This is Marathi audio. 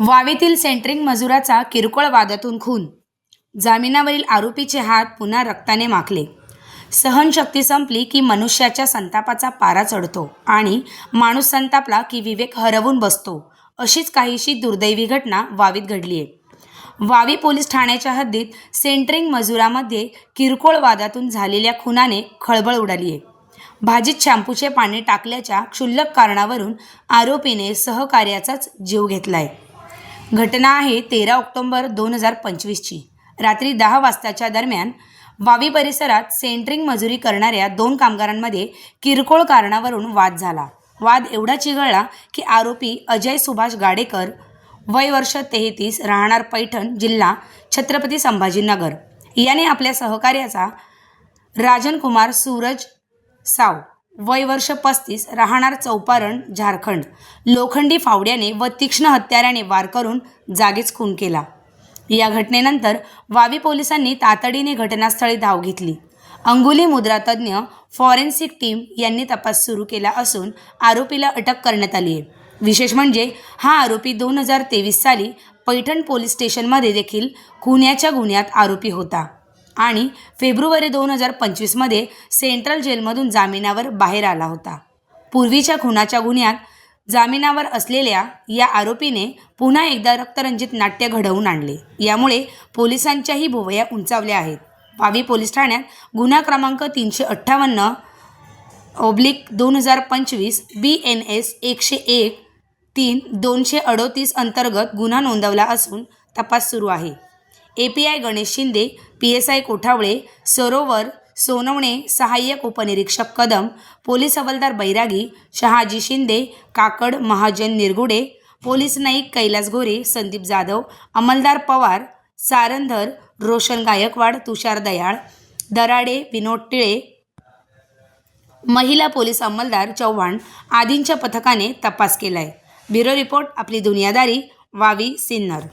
वावेतील सेंट्रिंग मजुराचा किरकोळ वादातून खून. जामिनावरील आरोपीचे हात पुन्हा रक्ताने माखले. सहनशक्ती संपली की मनुष्याच्या संतापाचा पारा चढतो आणि माणूस संतापला की विवेक हरवून बसतो अशीच काहीशी दुर्दैवी घटना वावीत घडली आहे वावी पोलीस ठाण्याच्या हद्दीत सेंट्रिंग मजुरामध्ये किरकोळ वादातून झालेल्या खुनाने खळबळ उडाली आहे भाजीत शॅम्पूचे पाणी टाकल्याच्या क्षुल्लक कारणावरून आरोपीने सहकार्याचाच जीव घेतलाय. घटना आहे तेरा ऑक्टोंबर दोन हजार पंचवीसची. रात्री दहा वाजताच्या दरम्यान वावी परिसरात सेंट्रिंग मजुरी करणाऱ्या दोन कामगारांमध्ये किरकोळ कारणावरून वाद झाला. वाद एवढा चिघळला की आरोपी अजय सुभाष गाडेकर वय वर्ष तेहतीस राहणार पैठण जिल्हा छत्रपती संभाजीनगर. याने आपल्या सहकार्याचा राजन कुमार सूरज साव वय वर्ष पस्तीस राहणार चौपारण झारखंड. लोखंडी फावड्याने व तीक्ष्ण हत्याराने वार करून जागीच खून केला. या घटनेनंतर वावी पोलिसांनी तातडीने घटनास्थळी धाव घेतली. अंगुली मुद्रा तज्ज्ञ फॉरेन्सिक टीम यांनी तपास सुरू केला असून आरोपीला अटक करण्यात आली आहे. विशेष म्हणजे हा आरोपी दोन हजार तेवीस साली पैठण पोलीस स्टेशनमध्ये देखील खुन्याच्या गुन्ह्यात आरोपी होता. आणि फेब्रुवारी दोन हजार पंचवीसमध्ये सेंट्रल जेलमधून जामिनावर बाहेर आला होता. पूर्वीच्या खुनाच्या गुन्ह्यात जामिनावर असलेल्या या आरोपीने पुन्हा एकदा रक्तरंजित नाट्य घडवून आणले. यामुळे पोलिसांच्याही भुवया उंचावल्या आहेत. पावी पोलीस ठाण्यात गुन्हा क्रमांक तीनशे अठ्ठावन्न ओब्लिक दोन हजार पंचवीस बी एन एस एकशे एक तीन दोनशे अडोतीस अंतर्गत गुन्हा नोंदवला असून तपास सुरू आहे. A P I Ganesh Shinde P S I Kothawale Sarovar Sonawane सहाय्यक उपनिरीक्षक कदम पोलीस हवालदार बैरागी शहाजी शिंदे काकड महाजन निरगुडे पोलीस नाईक कैलास गोरे संदीप जाधव अंमलदार पवार सारंधर रोशन गायकवाड तुषार दयाळ दराडे विनोद टिळे महिला पोलीस अंमलदार चव्हाण आदींच्या पथकाने तपास केलाय. ब्युरो रिपोर्ट आपली दुनियादारी वावी सिन्नर.